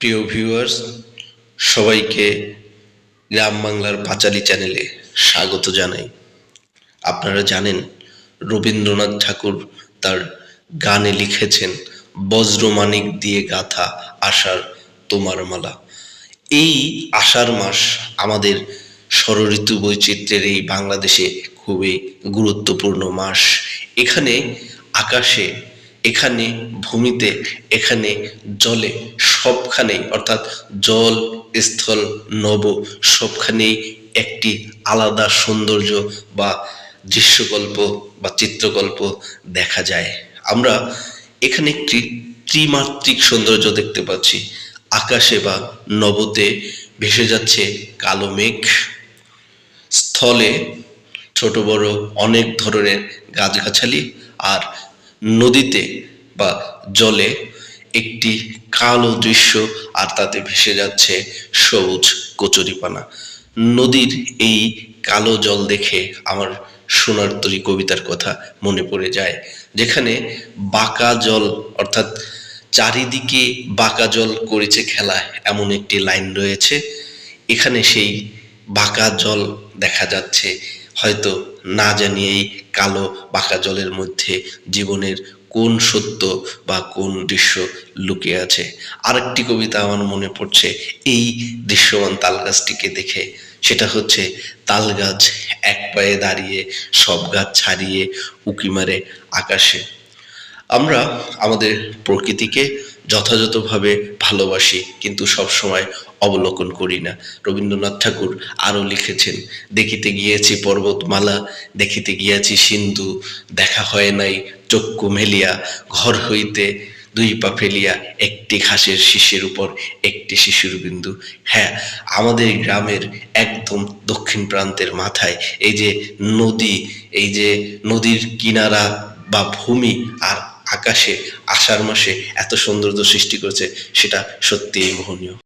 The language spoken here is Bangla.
প্রিয় ভিউয়ার্স সবাইকে গ্রাম বাংলার পাঁচালী চ্যানেলে স্বাগত জানাই। আপনারা জানেন, রবীন্দ্রনাথ ঠাকুর তার গানে লিখেছেন বজ্রমানিক দিয়ে গাথা আষাঢ় তোমার মালা। এই আষাঢ় মাস আমাদের ষড়ঋতু বৈচিত্র্যের এই বাংলাদেশে খুবই গুরুত্বপূর্ণ মাস। এখানে আকাশে, এখানে ভূমিতে, এখানে জলে সবখানেই অর্থাৎ জল, স্থল, নব, সবখানেই একটি আলাদা সৌন্দর্য বা দৃশ্যকল্প বা চিত্রকল্প দেখা যায়। আমরা এখানে একটি ত্রিমাত্রিক সৌন্দর্য দেখতে পাচ্ছি। আকাশে বা নবতে ভেসে যাচ্ছে কালো মেঘ। স্থলে ছোট, বড় অনেক ধরনের গাছগাছালি আর নদীতে বা জলে একটি কালো দৃশ্য আর তাতে ভেসে যাচ্ছে সবুজ কচুরিপানা। নদীর এই কালো জল দেখে আমার সোনার তরী কবিতার কথা মনে পড়ে যায়, যেখানে বাঁকা জল অর্থাৎ চারিদিকে বাঁকা জল করেছে খেলা এমন একটি লাইন রয়েছে। এখানে সেই বাঁকা জল দেখা যাচ্ছে। হয়তো না জানিয়েই কালো বাঁকা জলের মধ্যে জীবনের কোন সত্য বা কোন দৃশ্য লুকিয়ে আছে। আরেকটি কবিতা আমার মনে পড়ছে, এই দৃশ্যমান তাল গাছটিকে দেখে। সেটা হচ্ছে তাল গাছ এক পায়ে দাঁড়িয়ে, সব গাছ ছাড়িয়ে উকি মারে আকাশে। আমরা আমাদের প্রকৃতিকে যথাযথভাবে ভালোবাসি, কিন্তু সব সময় অবলোকন করি না। রবীন্দ্রনাথ ঠাকুর আরও লিখেছেন, দেখিতে গিয়েছি পর্বতমালা, দেখিতে গিয়াছি সিন্ধু, দেখা হয় নাই চক্ষু মেলিয়া, ঘর হইতে দুই পা ফেলিয়া, একটি ঘাসের শীষের উপর একটি শিশুর বিন্দু। হ্যাঁ আমাদের গ্রামের একদম দক্ষিণ প্রান্তের মাথায় এই যে নদী, এই যে নদীর কিনারা বা ভূমি আর আকাশে আষাঢ় মাসে এত সৌন্দর্য সৃষ্টি করেছে সেটা সত্যিই মোহনীয়।